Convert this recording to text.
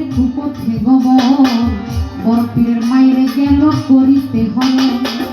করে ঠুকো থেকে বর পীরের মাইরে গেল করিতে হয়